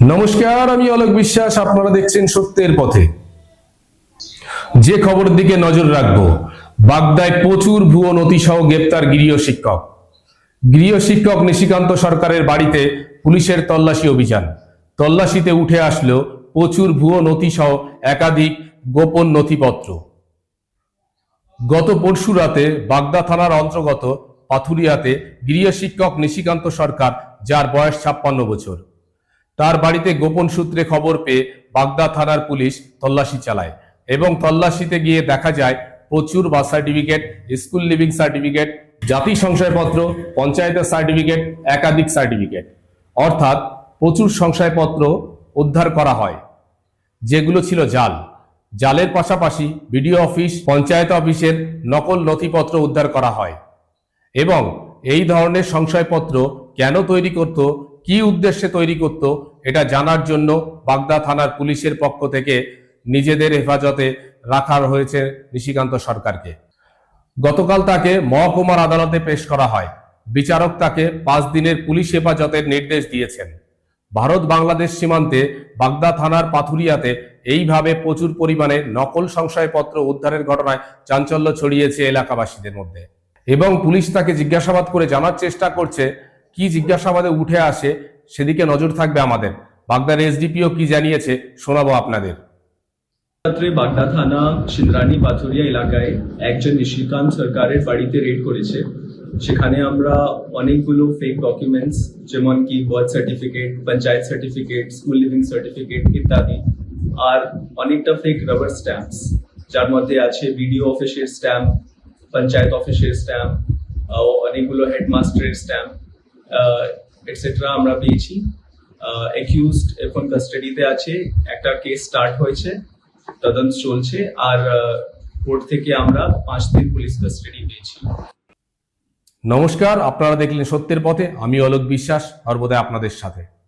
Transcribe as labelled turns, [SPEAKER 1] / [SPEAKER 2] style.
[SPEAKER 1] নমস্কার, আমি অলোক বিশ্বাস, আপনারা দেখছেন সত্যের পথে। যে খবরের দিকে নজর রাখব, বাগদায় প্রচুর ভুয়ো নথি সহ গ্রেপ্তার গৃহ শিক্ষক। গৃহ শিক্ষক নিশিকান্ত সরকারের বাড়িতে পুলিশের তল্লাশি অভিযান। তল্লাশিতে উঠে আসলো প্রচুর ভুয়ো নথি সহ একাধিক গোপন নথিপত্র। গত পরশু রাতে বাগদা থানার অন্তর্গত পাথুরিয়াতে গৃহ শিক্ষক নিশিকান্ত সরকার, যার বয়স ছাপ্পান্ন বছর। তার বাড়িতে গোপন সূত্রে খবর পেয়ে বাগদা থানার পুলিশ তল্লাশি চালায় এবং তল্লাশিতে গিয়ে দেখা যায়, প্রচুর birth certificate, school leaving certificate, জাতি সংশয়পত্র, পঞ্চায়েতের সার্টিফিকেট, একাধিক সার্টিফিকেট। অর্থাৎ প্রচুর সংশয়পত্র উদ্ধার করা হয়। যেগুলো ছিল জাল। জালের পাশাপাশি বিডিও অফিস, পঞ্চায়েত অফিসের নকল নথিপত্র উদ্ধার করা হয়। এবং এই ধরনের সংশয়পত্র কেন তৈরি করত, কি উদ্দেশ্যে তৈরি করত এটা জানার জন্য বাগদা থানার পুলিশের পক্ষ থেকে নিজেদের হেফাজতে রাখা হয়েছে নিশিকান্ত সরকারকে। গতকাল তাকে মহকুমার আদালতে পেশ করা হয়। বিচারক তাকে পাঁচ দিনের পুলিশ হেফাজতের নির্দেশ দিয়েছেন। ভারত বাংলাদেশ সীমান্তে বাগদা থানার পাথুরিয়াতে এইভাবে প্রচুর পরিমাণে নকল সংশয়পত্র উদ্ধারের ঘটনায় চাঞ্চল্য ছড়িয়েছে এলাকাবাসীদের মধ্যে। এবং পুলিশ তাকে জিজ্ঞাসাবাদ করে জানার চেষ্টা করছে, কি জিজ্ঞাসাবাদে উঠে আসে সেদিকে নজর থাকবে আমাদের। বাগদার এসডিপিও কি জানিয়েছে, শোনাবো আপনাদের।
[SPEAKER 2] বাগদা থানা সিন্দ্রানি পাথুরিয়া এলাকায় একজন নিশিকান্ত সরকারের বাড়িতে রেড করেছে। সেখানে আমরা অনেকগুলো ফেক ডকুমেন্টস যেমন কি birth certificate panchayat certificate school leaving certificate ইত্যাদি, আর অনেকটা ফেক রাবার স্ট্যাম্পস যার মধ্যে আছে বিডিও অফিসের স্ট্যাম্প পঞ্চায়েত অফিসের স্ট্যাম্প অনেকগুলো হেডমাস্টারের স্ট্যাম্প এটসেট্রা আমরা পেয়েছি। অ্যাকিউজড এখন কাস্টাডিতে আছে। একটা কেস স্টার্ট হয়েছে, তদন্ত চলছে, আর কোর্ট থেকে আমরা পাঁচ দিন পুলিশ কাস্টাডি পেয়েছি।
[SPEAKER 1] নমস্কার, আপনারা দেখলেন সত্যের পথে। আমি অলোক বিশ্বাস, সর্বদাই আপনাদের সাথে।